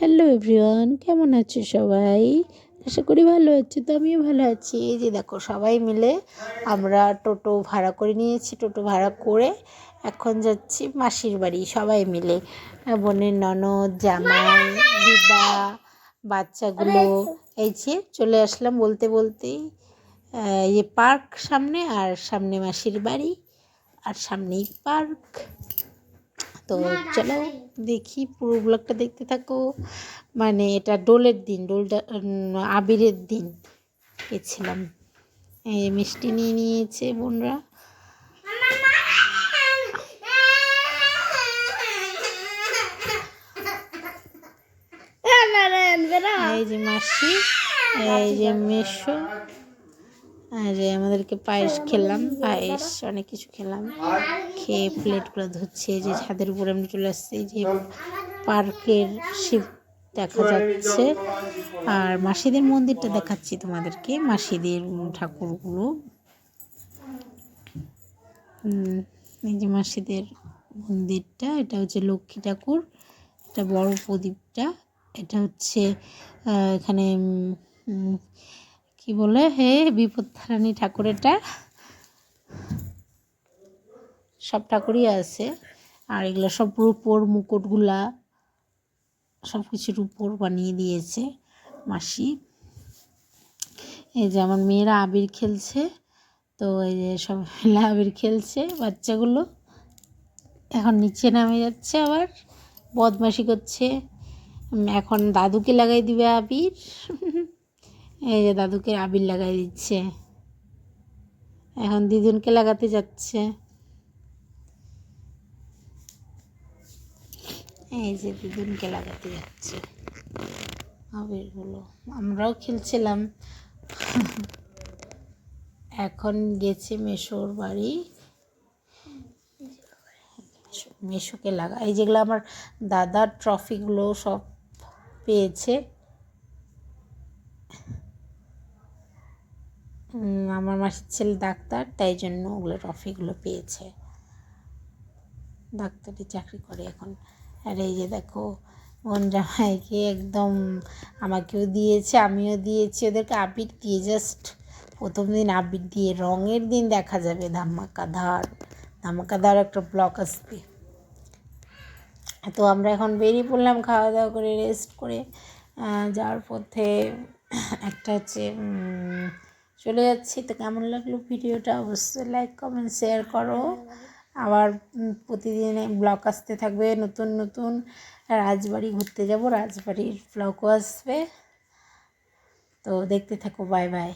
Hello everyone কেমন আছো সবাই? আশা করি ভালো আছো, তো আমিও ভালো আছি। এই যে দেখো, সবাই মিলে আমরা টোটো ভাড়া করে নিয়েছি, টোটো ভাড়া করে এখন যাচ্ছি মাসির বাড়ি, সবাই মিলে। বোনের ননদ, জামাই, দিদা, বাচ্চাগুলো, এই যে চলে আসলাম বলতে বলতেই এই পার্ক সামনে আর সামনে মাসির বাড়ি, আর সামনেই পার্ক। তো চলো দেখি পুরো ব্লগটা দেখতে থাকো। মানে এটা ডোলের দিন ডোলটা আবিরের দিন। গেছিলাম এই মিষ্টি নিয়ে নিয়েছে বোনরা। এই যে মাসি এই যে মেশো। আর আমাদেরকে পায়েস খেলাম পায়েস অনেক কিছু খেলাম। খেয়ে প্লেটগুলো ধুচ্ছে যে ছাদের উপরে আমরা চলে আসছি যে পার্কের শিব দেখা যাচ্ছে। আর মাসিদের মন্দিরটা দেখাচ্ছি তোমাদেরকে মাসিদের ঠাকুরগুলো। এই যে মাসিদের মন্দিরটা এটা হচ্ছে লক্ষ্মী ঠাকুর এটা বড় প্রদীপটা এটা হচ্ছে এখানে কি বলে? হে বিপত্তারানী ঠাকুর এটা সব ঠাকুরই আছে। আর এগুলো সব রূপোর মুকুটগুলা সব কিছুর উপর বানিয়ে দিয়েছে মাসি। এই যে আমার মেয়েরা আবির খেলছে, তো এই যে সব মিলে আবির খেলছে, বাচ্চাগুলো। এখন নিচে নামে যাচ্ছে আবার, বদমাশি করছে। এখন দাদুকে লাগাই দিবে আবির। এই যে দাদুকে আবির লাগাই দিচ্ছে। এখন দিদুনকে লাগাতে যাচ্ছে। এই যে দিদুনকে লাগাতে যাচ্ছে। আবিরগুলো। আমরাও খেলছিলাম। এখন গেছে মেশোর বাড়ি। মেশোকে লাগা এই যেগুলো আমার দাদার ট্রফিগুলো সব পেয়েছে। আমার মাসির ছেলে ডাক্তার, তাই জন্য ওগুলো ট্রফিগুলো পেয়েছে। ডাক্তারি চাকরি করে এখন। আর এই যে দেখো, বোন জামাইকে একদম আমাকেও দিয়েছে, আমিও দিয়েছি ওদেরকে আবির দিয়ে জাস্ট প্রথম দিন আবির দিয়ে, রঙের দিন দেখা যাবে ধামাকাধার ধামাকাধার একটা ব্লক আসবে। তো আমরা এখন বেরিয়ে পড়লাম খাওয়া দাওয়া করে রেস্ট করে যাওয়ার পথে একটা হচ্ছে চলে যাচ্ছি। তো কেমন লাগল ভিডিওটা? অবশ্যই লাইক কমেন্ট শেয়ার করো। আবার প্রতিদিন ব্লগ আসতে থাকবে নতুন নতুন। রাজবাড়ি ঘুরতে যাব, রাজবাড়ির ব্লগও আসবে। তো দেখতে থাকো বাই বাই